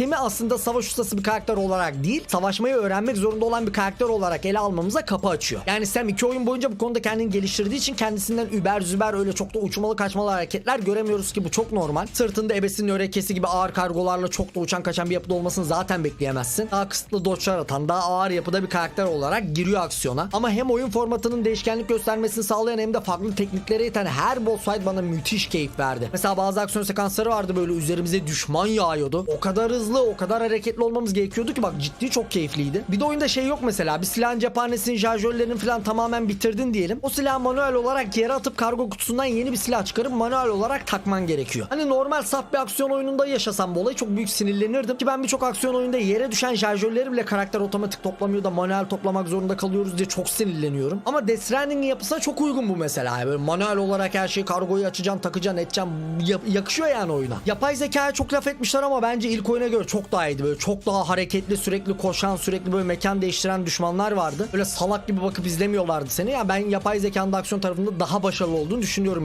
Temi aslında savaş ustası bir karakter olarak değil, savaşmayı öğrenmek zorunda olan bir karakter olarak ele almamıza kapı açıyor. Yani Sam iki oyun boyunca bu konuda kendini geliştirdiği için kendisinden über züber öyle çok da uçmalı kaçmalı hareketler göremiyoruz ki bu çok normal. Sırtında ebesinin örekesi gibi ağır kargolarla çok da uçan kaçan bir yapıda olmasını zaten bekleyemezsin. Daha kısıtlı dodge'lar atan, daha ağır yapıda bir karakter olarak giriyor aksiyona. Ama hem oyun formatının değişkenlik göstermesini sağlayan hem de farklı tekniklere iten her boss fight bana müthiş keyif verdi. Mesela bazı aksiyon sekansları vardı böyle üzerimize düşman yağıyordu. O kadar hızlı, o kadar hareketli olmamız gerekiyordu ki bak ciddi çok keyifliydi. Bir de oyunda şey yok mesela bir silahın cephanesini, şarjörlerini falan tamamen bitirdin diyelim. O silahı manuel olarak yere atıp kargo kutusundan yeni bir silah çıkarıp manuel olarak takman gerekiyor. Hani normal saf bir aksiyon oyununda yaşasam bu olayı çok büyük sinirlenirdim. Ki ben birçok aksiyon oyunda yere düşen şarjörleri bile karakter otomatik toplamıyor da manuel toplamak zorunda kalıyoruz diye çok sinirleniyorum. Ama Death Stranding'in yapısına çok uygun bu mesela. Böyle manuel olarak her şeyi kargoyu açacaksın, takacaksın, edeceksin. Ya- yakışıyor yani oyuna. Yapay zekaya çok laf etmişler ama bence ilk oyuna göre çok daha iyiydi. Böyle çok daha hareketli, sürekli koşan, sürekli böyle mekan değiştiren düşmanlar vardı. Böyle salak gibi bakıp izlemiyorlardı seni. Ya ben yapay zekanın aksiyon tarafında daha başarılı olduğunu düşünüyorum.